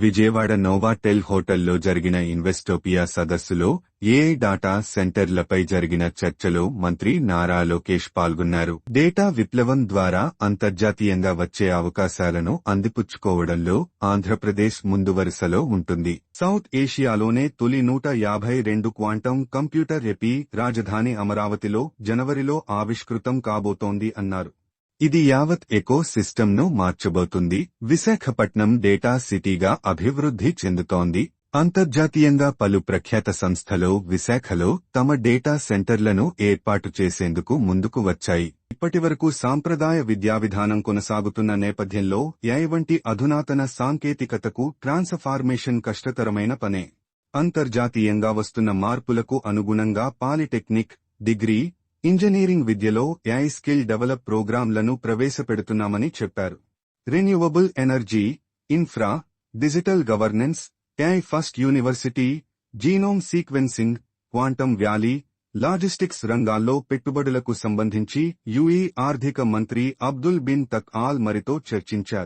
Vijayawada Novotel హోటల్లో జరిగిన Investopia సదస్సులో ఏఐ డాటా సెంటర్లపై జరిగిన చర్చలో మంత్రి నారా లోకేష్ పాల్గొన్నారు. డేటా విప్లవం ద్వారా అంతర్జాతీయంగా వచ్చే అవకాశాలను అందిపుచ్చుకోవడంలో ఆంధ్రప్రదేశ్ ముందు వరుసలో ఉంటుంది. సౌత్ ఏషియాలోనే తొలి నూట యాభై రెండు క్వాంటం కంప్యూటర్ ఎపి రాజధాని అమరావతిలో జనవరిలో ఆవిష్కృతం కాబోతోంది అన్నారు. ఇది యావత్ ఎకో సిస్టమ్ను మార్చబోతుంది. విశాఖపట్నం డేటా సిటీగా అభివృద్ధి చెందుతోంది. అంతర్జాతీయంగా పలు ప్రఖ్యాత సంస్థలు విశాఖలో తమ డేటా సెంటర్లను ఏర్పాటు చేసేందుకు ముందుకు వచ్చాయి. ఇప్పటివరకు సాంప్రదాయ విద్యా విధానం కొనసాగుతున్న నేపథ్యంలో ఏ వంటి అధునాతన సాంకేతికతకు ట్రాన్స్ఫార్మేషన్ కష్టతరమైన పనే. అంతర్జాతీయంగా వస్తున్న మార్పులకు అనుగుణంగా పాలిటెక్నిక్ డిగ్రీ ఇంజనీరింగ్ విద్యలో ఏఐ స్కిల్ డెవలప్ ప్రోగ్రాంలను ప్రవేశపెడుతున్నామని చెప్పారు. Renewable energy infra digital governance AI first university genome sequencing quantum valley logistics రంగాల్లో పెట్టుబడులకు సంబంధించి యుఈ ఆర్థిక మంత్రి అబ్దుల్ బిన్ తక్ ఆల్ మరితో చర్చించారు.